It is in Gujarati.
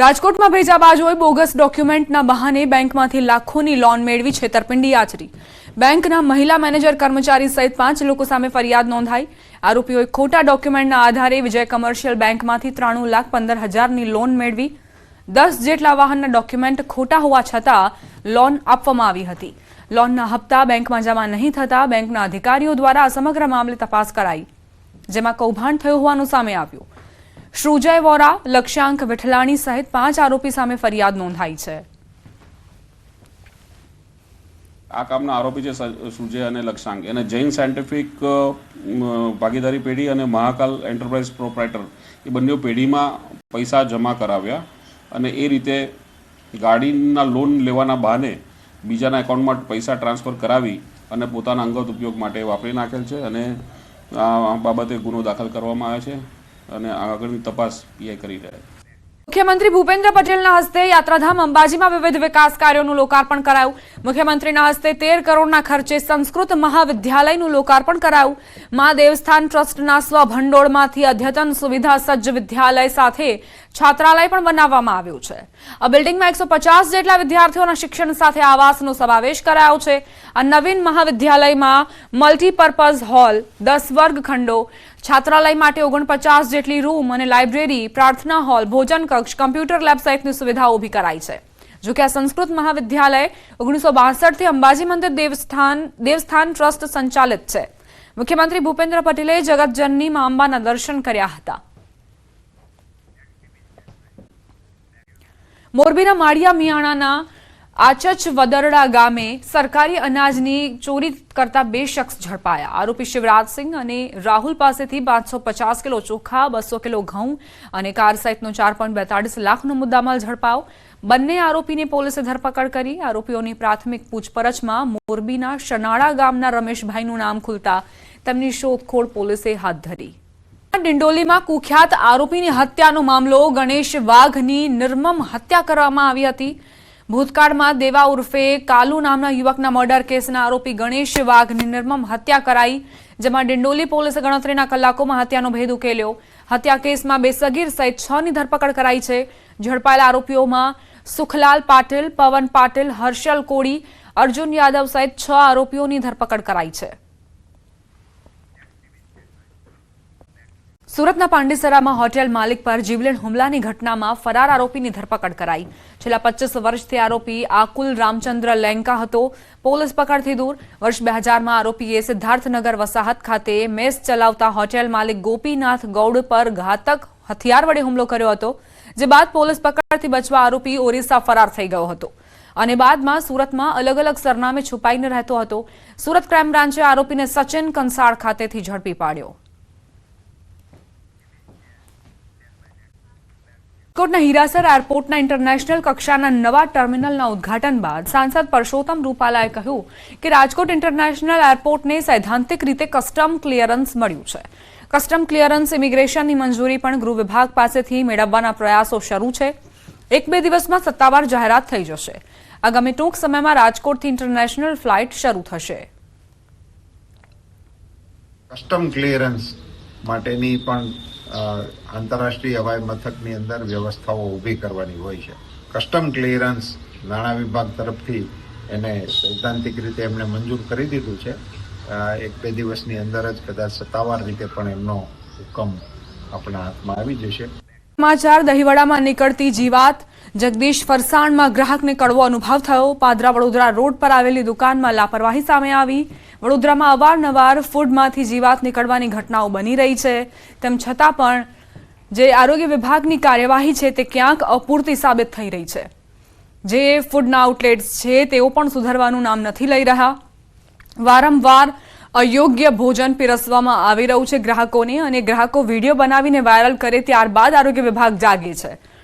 રાજકોટમાં ભેજાબાજોએ બોગસ ડોક્યુમેન્ટના બહાને બેંકમાંથી લાખોની લોન મેળવી છેતરપિંડી આચરી. બેંકના મહિલા મેનેજર કર્મચારી સહિત પાંચ લોકો સામે ફરિયાદ નોંધાઈ. આરોપીઓએ ખોટા ડોક્યુમેન્ટના આધારે વિજય કમર્શિયલ બેંકમાંથી ત્રાણું લાખ પંદર હજારની લોન મેળવી. દસ જેટલા વાહનના ડોક્યુમેન્ટ ખોટા હોવા છતાં લોન આપવામાં આવી હતી. લોનના હપ્તા બેંકમાં જમા નહીં થતા બેંકના અધિકારીઓ દ્વારા આ સમગ્ર મામલે તપાસ કરાઈ. જેમાં કૌભાંડ થયું હોવાનું સામે આવ્યું. શ્રુજય વોરા, લક્ષ્યાંક વિઠલાણી સહિત પાંચ આરોપી સામે ફરિયાદ નોંધાઈ છે. આ કામના આરોપી છે સુજય અને લક્ષાંક એને જૈન સાયન્ટિફિક ભાગીદારી પેઢી અને મહાકાલ એન્ટરપ્રાઇઝ પ્રોપરાઇટર એ બંને પેઢીમાં પૈસા જમા કરાવ્યા અને એ રીતે ગાડીના લોન લેવાના બહાને બીજાના એકાઉન્ટમાં પૈસા ટ્રાન્સફર કરાવી અને પોતાના અંગત ઉપયોગ માટે વાપરી નાખેલ છે અને આ બાબતે ગુનો દાખલ કરવામાં આવ્યો છે. અને આગળની તપાસ પીઆઈ કરી રહ્યા છે. મુખ્યમંત્રી ભૂપેન્દ્ર પટેલના હસ્તે યાત્રાધામ અંબાજીમાં વિવિધ વિકાસ કાર્યોનું લોકાર્પણ કરાયું. મુખ્યમંત્રીના હસ્તે તેર કરોડના ખર્ચે સંસ્કૃત મહાવિદ્યાલયનું લોકાર્પણ કરાયું. મા દેવસ્થાન ટ્રસ્ટના સ્વભંડોળમાંથી અદ્યતન સુવિધા સજ્જ વિદ્યાલય સાથે છાત્રાલય પણ બનાવવામાં આવ્યું છે. આ બિલ્ડિંગમાં એકસો પચાસ જેટલા વિદ્યાર્થીઓના શિક્ષણ સાથે આવાસનો સમાવેશ કરાયો છે. આ નવીન મહાવિદ્યાલયમાં મલ્ટીપર્પઝ હોલ, દસ વર્ગખંડો, છાત્રાલય માટે ઓગણપચાસ જેટલી રૂમ અને લાઇબ્રેરી, પ્રાર્થના હોલ, ભોજન કક્ષ કમ્પ્યુટર લેબ સહિતની સુવિધા ઊભી કરાઈ છે. જોકે આ સંસ્કૃત મહાવિદ્યાલય ઓગણીસો બાસઠથી અંબાજી મંદિર દેવસ્થાન દેવસ્થાન ટ્રસ્ટ સંચાલિત છે. મુખ્યમંત્રી ભૂપેન્દ્ર પટેલે જગતજનની મા અંબાના દર્શન કર્યા હતા. મોરબીના માળિયા મિયાણાના આચચ વદરડા ગામે સરકારી અનાજની ચોરી કરતા બે શખ્સ ઝડપાયા. આરોપી શિવરાજસિંહ અને રાહુલ પાસેથી પાંચસો પચાસ કિલો ચોખા, બસો કિલો ઘઉં અને કાર સહિતનો ચાર પોઈન્ટ બેતાળીસ લાખનો મુદ્દામાલ ઝડપાયો. બંને આરોપીને પોલીસે ધરપકડ કરી. આરોપીઓની પ્રાથમિક પૂછપરછમાં મોરબીના શનાળા ગામના રમેશભાઈનું નામ ખુલતા તેમની શોધખોળ પોલીસે હાથ ધરી. ડિંડોલીમાં કુખ્યાત આરોપીની હત્યાનો મામલો ગણેશ વાઘની નિર્મમ હત્યા કરવામાં આવી હતી. ભૂતકાળમાં દેવા ઉર્ફે કાલુ નામના યુવકના મર્ડર કેસના આરોપી ગણેશ વાઘની નિર્મમ હત્યા કરાઈ, જેમાં ડિંડોલી પોલીસે ગણતરીના કલાકોમાં હત્યાનો ભેદ ઉકેલ્યો. હત્યા કેસમાં બે સગીર સહિત છ ની ધરપકડ કરાઈ છે. ઝડપાયેલા આરોપીઓમાં સુખલાલ પાટીલ, પવન પાટીલ, હર્ષલ કોળી, અર્જુન યાદવ સહિત છ આરોપીઓની ધરપકડ કરાઈ છે. સુરતના પાંડેસરામાં હોટેલ માલિક પર જીવલેણ હુમલાની ઘટનામાં ફરાર આરોપીની ધરપકડ કરાઈ. છેલ્લા પચીસ વર્ષથી આરોપી આકુલ રામચંદ્ર લેંકા હતો. પોલીસ પકડથી દૂર. વર્ષ બે હજારમાં આરોપીએ સિદ્ધાર્થનગર વસાહત ખાતે મેસ ચલાવતા હોટેલ માલિક ગોપીનાથ ગૌડ પર ઘાતક હથિયાર વડે હુમલો કર્યો હતો, જે બાદ પોલીસ પકડથી બચવા આરોપી ઓરિસ્સા ફરાર થઈ ગયો હતો. અને બાદમાં સુરતમાં અલગ અલગ સરનામે છુપાઈને રહેતો હતો. સુરત ક્રાઇમ બ્રાન્ચે આરોપીને સચિન કંસાળ ખાતેથી ઝડપી પાડ્યો. રાજકોટના હીરાસર એરપોર્ટના ઇન્ટરનેશનલ કક્ષાના નવા ટર્મિનલના ઉદ્ઘાટન બાદ સાંસદ પરસોત્તમ રૂપાલાએ કહ્યું કે રાજકોટ ઇન્ટરનેશનલ એરપોર્ટને સૈદ્ધાંતિક રીતે કસ્ટમ ક્લિયરન્સ મળ્યું છે. કસ્ટમ ક્લિયરન્સ ઇમિગ્રેશનની મંજૂરી પણ ગૃહ વિભાગ પાસેથી મેળવવાના પ્રયાસો શરૂ છે. એક બે દિવસમાં સત્તાવાર જાહેરાત થઈ જશે. આગામી ટૂંક સમયમાં રાજકોટથી ઇન્ટરનેશનલ ફ્લાઇટ શરૂ થશે. કસ્ટમ ક્લિયરન્સ માટેની પણ આંતરરાષ્ટ્રીય હવાઈ મથકની અંદર વ્યવસ્થાઓ ઊભી કરવાની હોય છે. કસ્ટમ ક્લિયરન્સ નાણાં વિભાગ તરફથી એને સૈદ્ધાંતિક રીતે એમણે મંજૂર કરી દીધું છે. એક બે દિવસની અંદર જ કદાચ સત્તાવાર રીતે પણ એમનો હુકમ આપણા હાથમાં આવી જશે. સમાચાર, દહીવડામાં નીકળતી જીવાત જગદીશ ફરસાણમાં ગ્રાહકને કડવો અનુભવ થયો. પાદરા વડોદરા રોડ પર આવેલી દુકાનમાં લાપરવાહી સામે આવી. વડોદરામાં અવારનવાર ફૂડમાંથી જીવાત નીકળવાની ઘટનાઓ બની રહી છે. તેમ છતાં પણ જે આરોગ્ય વિભાગની કાર્યવાહી છે તે ક્યાંક અપૂરતી સાબિત થઈ રહી છે. જે ફૂડના આઉટલેટ્સ છે તેઓ પણ સુધારવાનું નામ નથી લઈ રહ્યા. વારંવાર અયોગ્ય ભોજન પીરસવામાં આવી રહ્યું છે ગ્રાહકોને અને ગ્રાહકો વીડિયો બનાવીને વાયરલ કરે ત્યારબાદ આરોગ્ય વિભાગ જાગે છે.